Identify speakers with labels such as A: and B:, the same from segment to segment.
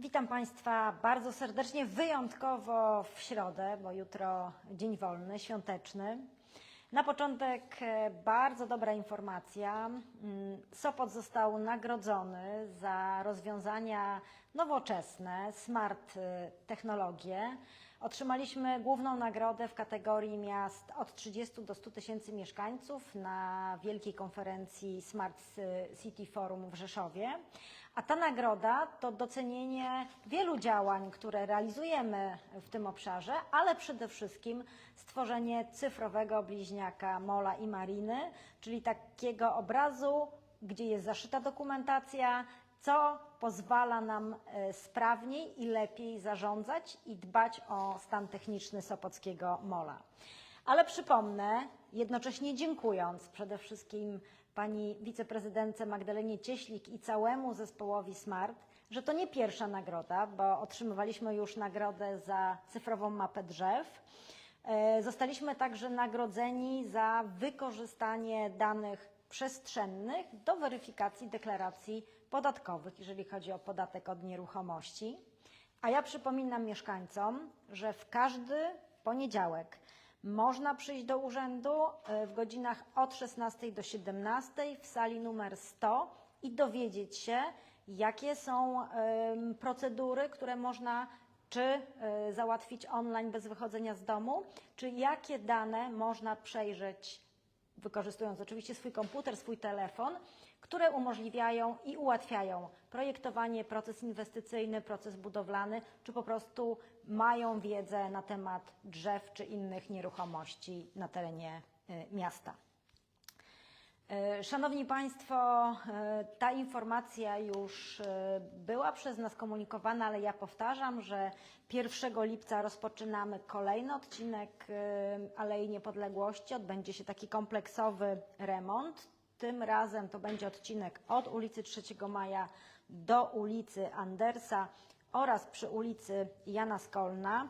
A: Witam Państwa bardzo serdecznie, wyjątkowo w środę, bo jutro dzień wolny, świąteczny. Na początek e, bardzo dobra informacja. Mm, Sopot został nagrodzony za rozwiązania nowoczesne, smart e, technologie. Otrzymaliśmy główną nagrodę w kategorii miast od 30 do 100 tysięcy mieszkańców na wielkiej konferencji Smart City Forum w Rzeszowie. A ta nagroda to docenienie wielu działań, które realizujemy w tym obszarze, ale przede wszystkim stworzenie cyfrowego bliźniaka Mola i Mariny, czyli takiego obrazu, gdzie jest zaszyta dokumentacja, co pozwala nam e, sprawniej i lepiej zarządzać i dbać o stan techniczny Sopockiego Mola. Ale przypomnę, jednocześnie dziękując przede wszystkim pani wiceprezydentce Magdalenie Cieślik i całemu zespołowi SMART, że to nie pierwsza nagroda, bo otrzymywaliśmy już nagrodę za cyfrową mapę drzew. E, Zostaliśmy także nagrodzeni za wykorzystanie danych przestrzennych do weryfikacji deklaracji podatkowych, jeżeli chodzi o podatek od nieruchomości. A ja przypominam mieszkańcom, że w każdy poniedziałek można przyjść do urzędu e, w godzinach od 16 do 17 w sali numer 100 i dowiedzieć się, jakie są procedury, które można czy e, załatwić online bez wychodzenia z domu, czy jakie dane można przejrzeć wykorzystując oczywiście swój komputer, swój telefon, które umożliwiają i ułatwiają projektowanie, proces inwestycyjny, proces budowlany, czy po prostu mają wiedzę na temat drzew czy innych nieruchomości na terenie y, miasta. E, Szanowni Państwo, e, ta informacja już była przez nas komunikowana, ale ja powtarzam, że 1 lipca rozpoczynamy kolejny odcinek Alei Niepodległości. Odbędzie się taki kompleksowy remont. Tym razem to będzie odcinek od ulicy 3 Maja do ulicy Andersa oraz przy ulicy Jana Skolna.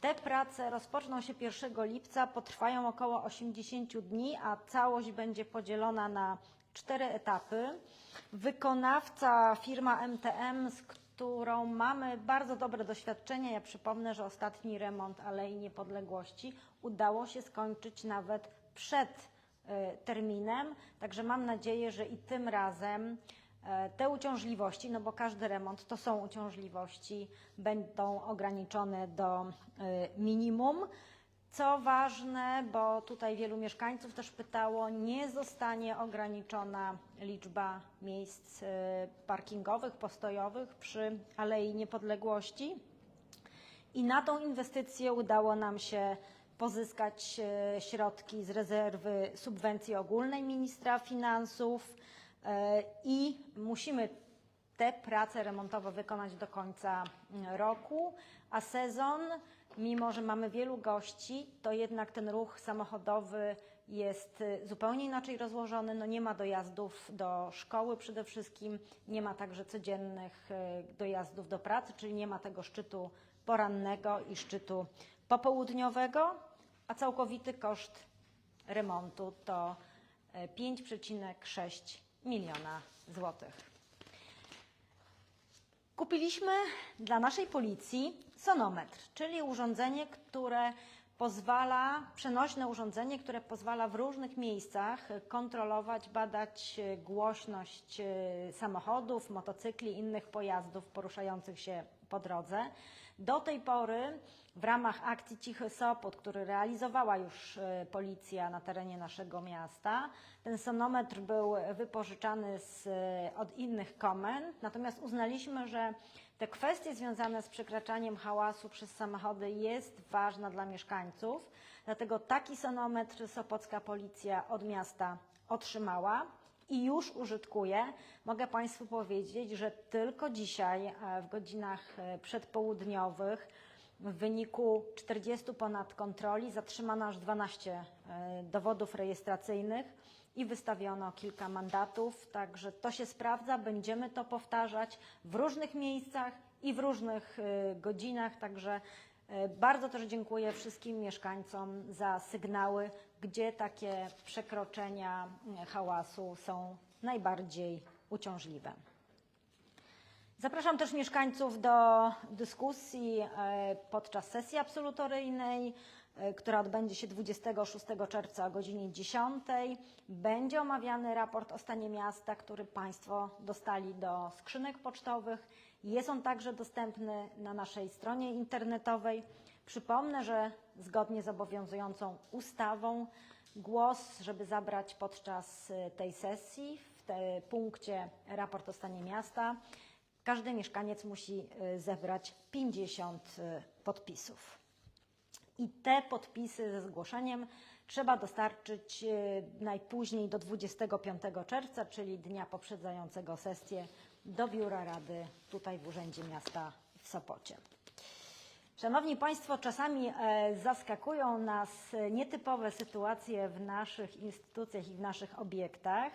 A: Te prace rozpoczną się 1 lipca, potrwają około 80 dni, a całość będzie podzielona na cztery etapy. Wykonawca firma MTM, z którą mamy bardzo dobre doświadczenia. Ja przypomnę, że ostatni remont Alei Niepodległości udało się skończyć nawet przed terminem, także mam nadzieję, że i tym razem e, te uciążliwości, no bo każdy remont to są uciążliwości, będą ograniczone do e, minimum. Co ważne, bo tutaj wielu mieszkańców też pytało, nie zostanie ograniczona liczba miejsc e, parkingowych, postojowych przy Alei Niepodległości. I na tą inwestycję udało nam się pozyskać e, środki z rezerwy subwencji ogólnej ministra finansów e, i musimy te prace remontowe wykonać do końca roku, a sezon, mimo że mamy wielu gości, to jednak ten ruch samochodowy jest y, zupełnie inaczej rozłożony. No nie ma dojazdów do szkoły przede wszystkim, nie ma także codziennych dojazdów do pracy, czyli nie ma tego szczytu porannego i szczytu popołudniowego, a całkowity koszt remontu to y, 5,6 miliona złotych. Kupiliśmy dla naszej policji sonometr, czyli urządzenie, które pozwala, przenośne urządzenie, które pozwala w różnych miejscach kontrolować, badać e, głośność e, samochodów, motocykli, innych pojazdów poruszających się po drodze. Do tej pory w ramach akcji Cichy Sopot, który realizowała już e, policja na terenie naszego miasta, ten sonometr był wypożyczany z, e, od innych komend, natomiast uznaliśmy, że te kwestie związane z przekraczaniem hałasu przez samochody jest ważna dla mieszkańców, dlatego taki sonometr Sopocka Policja od miasta otrzymała i już użytkuje. Mogę Państwu powiedzieć, że tylko dzisiaj e, w godzinach e, przedpołudniowych w wyniku 40 ponad kontroli zatrzymano aż 12 e, dowodów rejestracyjnych i wystawiono kilka mandatów, także to się sprawdza, będziemy to powtarzać w różnych miejscach i w różnych godzinach, także Bardzo też dziękuję wszystkim mieszkańcom za sygnały, gdzie takie przekroczenia mm, hałasu są najbardziej uciążliwe. Zapraszam też mieszkańców do dyskusji e, podczas sesji absolutoryjnej, e, która odbędzie się 26 czerwca o godzinie 10. Będzie omawiany raport o stanie miasta, który Państwo dostali do skrzynek pocztowych. Jest on także dostępny na naszej stronie internetowej. Przypomnę, że zgodnie z obowiązującą ustawą głos, żeby zabrać podczas e, tej sesji w punkcie raport o stanie miasta, każdy mieszkaniec musi y, zebrać 50 y, podpisów. I te podpisy ze zgłoszeniem trzeba dostarczyć y, najpóźniej do 25 czerwca, czyli dnia poprzedzającego sesję, do Biura Rady tutaj w Urzędzie Miasta w Sopocie. Szanowni Państwo, czasami e, zaskakują nas e, nietypowe sytuacje w naszych instytucjach i w naszych obiektach,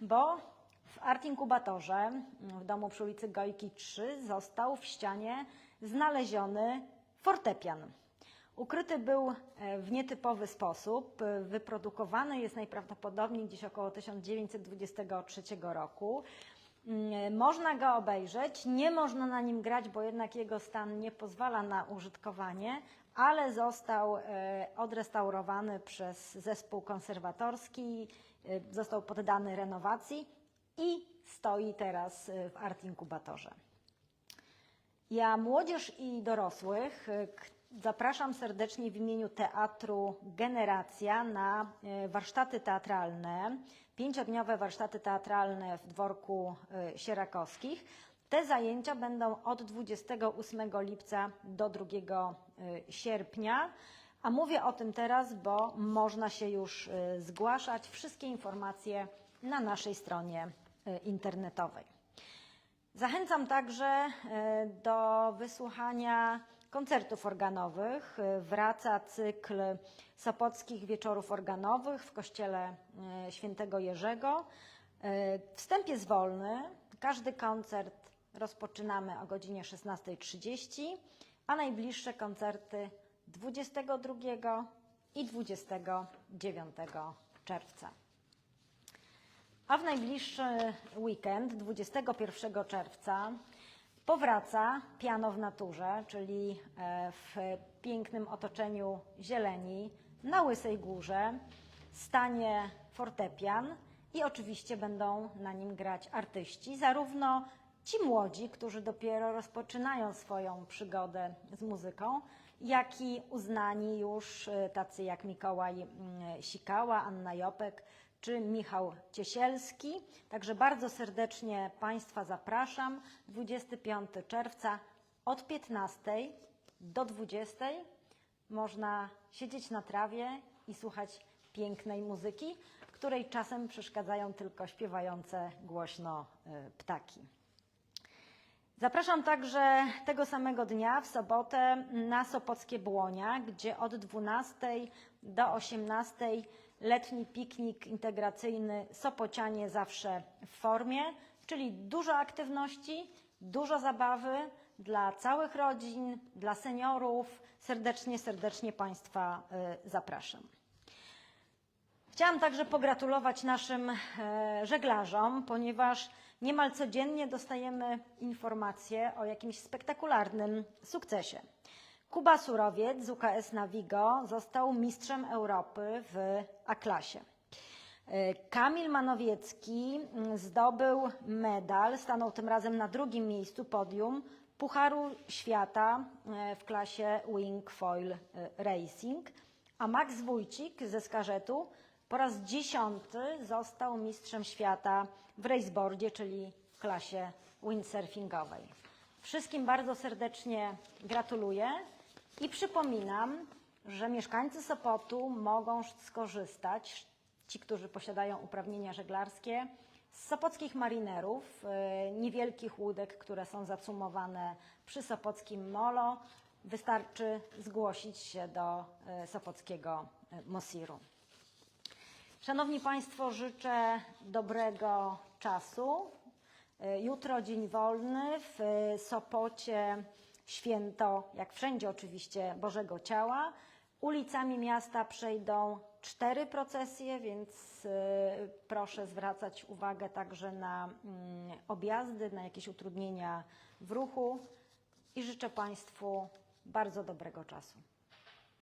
A: bo w Art Inkubatorze mm, w domu przy ulicy Gojki 3 został w ścianie znaleziony fortepian. Ukryty był e, w nietypowy sposób. e, Wyprodukowany jest najprawdopodobniej gdzieś około 1923 roku. Mm, Można go obejrzeć, nie można na nim grać, bo jednak jego stan nie pozwala na użytkowanie, ale został e, odrestaurowany przez zespół konserwatorski, e, został poddany renowacji i stoi teraz e, w Art Inkubatorze. Ja młodzież i dorosłych zapraszam serdecznie w imieniu Teatru Generacja na y, warsztaty teatralne, pięciodniowe warsztaty teatralne w dworku y, Sierakowskich. Te zajęcia będą od 28 lipca do 2 y, sierpnia. A mówię o tym teraz, bo można się już zgłaszać. Wszystkie informacje na naszej stronie internetowej. Zachęcam także e, do wysłuchania koncertów organowych. E, Wraca cykl Sopockich Wieczorów Organowych w kościele e, świętego Jerzego. E, Wstęp jest wolny. Każdy koncert rozpoczynamy o godzinie 16.30, a najbliższe koncerty 22 i 29 czerwca. A w najbliższy weekend, 21 czerwca, powraca Piano w Naturze, czyli e, w pięknym otoczeniu zieleni, na Łysej Górze, stanie fortepian i oczywiście będą na nim grać artyści, zarówno ci młodzi, którzy dopiero rozpoczynają swoją przygodę z muzyką, jak i uznani już e, tacy jak Mikołaj mm, Sikała, Anna Jopek czy Michał Ciesielski. Także bardzo serdecznie Państwa zapraszam. 25 czerwca od 15 do 20 można siedzieć na trawie i słuchać pięknej muzyki, której czasem przeszkadzają tylko śpiewające głośno y, ptaki. Zapraszam także tego samego dnia, w sobotę, na Sopockie Błonia, gdzie od 12 do 18 letni piknik integracyjny Sopocianie zawsze w formie, czyli dużo aktywności, dużo zabawy dla całych rodzin, dla seniorów. Serdecznie, serdecznie Państwa y, zapraszam. Chciałam także pogratulować naszym e, żeglarzom, ponieważ niemal codziennie dostajemy informacje o jakimś spektakularnym sukcesie. Kuba Surowiec z UKS Navigo został mistrzem Europy w A-klasie. E, Kamil Manowiecki mm, zdobył medal, stanął tym razem na drugim miejscu podium Pucharu Świata e, w klasie Wing Foil e, Racing, a Max Wójcik ze Skarżetu po raz dziesiąty został mistrzem świata w raceboardzie, czyli w klasie windsurfingowej. Wszystkim bardzo serdecznie gratuluję i przypominam, że mieszkańcy Sopotu mogą skorzystać, ci, którzy posiadają uprawnienia żeglarskie, z sopockich marinerów, y, niewielkich łódek, które są zacumowane przy sopockim molo. Wystarczy zgłosić się do y, sopockiego y, Mosiru. Szanowni Państwo, życzę dobrego czasu. Jutro dzień wolny, w Sopocie święto, jak wszędzie oczywiście, Bożego Ciała. Ulicami miasta przejdą cztery procesje, więc y, proszę zwracać uwagę także na mm, objazdy, na jakieś utrudnienia w ruchu i życzę Państwu bardzo dobrego czasu.